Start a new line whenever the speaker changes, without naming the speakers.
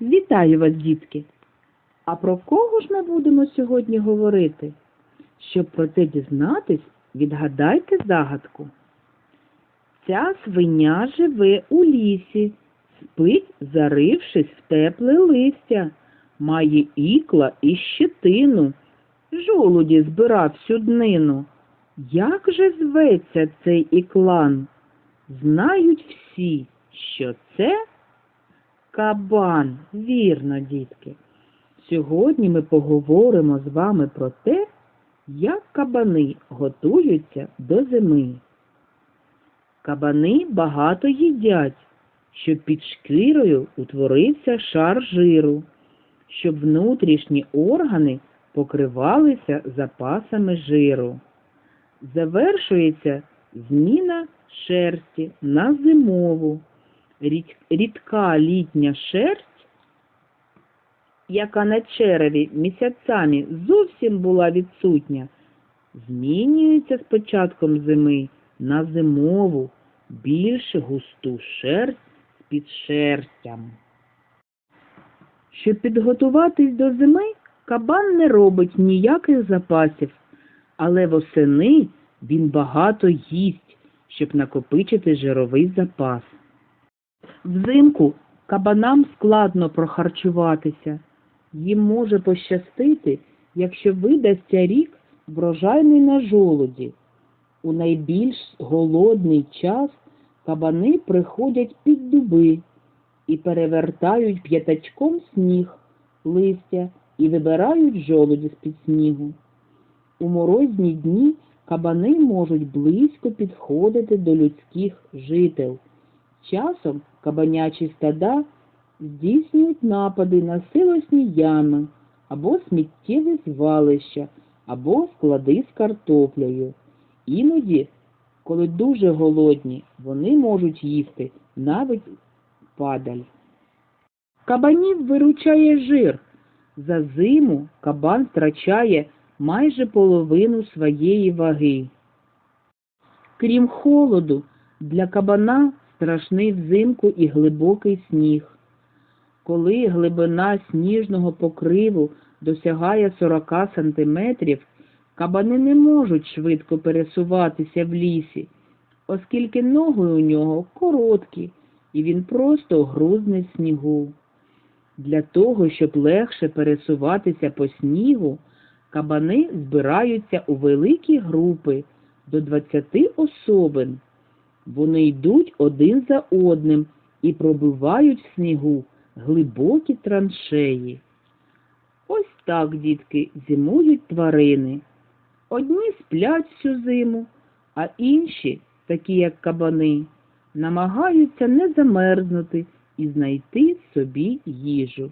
Вітаю вас, дітки! А про кого ж ми будемо сьогодні говорити? Щоб про це дізнатись, відгадайте загадку. Ця свиня живе у лісі, спить, зарившись в тепле листя, має ікла і щетину, жолуді збирав всю днину. Як же зветься цей іклан? Знають всі, що це кабан. Вірно, дітки. Сьогодні ми поговоримо з вами про те, як кабани готуються до зими. Кабани багато їдять, щоб під шкірою утворився шар жиру, щоб внутрішні органи покривалися запасами жиру. Завершується зміна шерсті на зимову. Рід- Рідка літня шерсть, яка на череві місяцями зовсім була відсутня, змінюється з початком зими на зимову, більш густу шерсть з підшерстям. Щоб підготуватись до зими, кабан не робить ніяких запасів, але восени він багато їсть, щоб накопичити жировий запас. Взимку кабанам складно прохарчуватися. Їм може пощастити, якщо видасться рік врожайний на жолуді. У найбільш голодний час кабани приходять під дуби і перевертають п'ятачком сніг, листя і вибирають жолуді з-під снігу. У морозні дні кабани можуть близько підходити до людських жител. Часом кабанячі стада здійснюють напади на силосні ями або сміттєві звалища, або склади з картоплею. Іноді, коли дуже голодні, вони можуть їсти навіть падаль. Кабанів виручає жир. За зиму кабан втрачає майже половину своєї ваги. Крім холоду, для кабана страшний взимку і глибокий сніг. Коли глибина сніжного покриву досягає 40 сантиметрів, кабани не можуть швидко пересуватися в лісі, оскільки ноги у нього короткі, і він просто грузне в снігу. Для того, щоб легше пересуватися по снігу, кабани збираються у великі групи до 20 особин. Вони йдуть один за одним і пробивають в снігу глибокі траншеї. Ось так, дітки, зимують тварини. Одні сплять всю зиму, а інші, такі як кабани, намагаються не замерзнути і знайти собі їжу.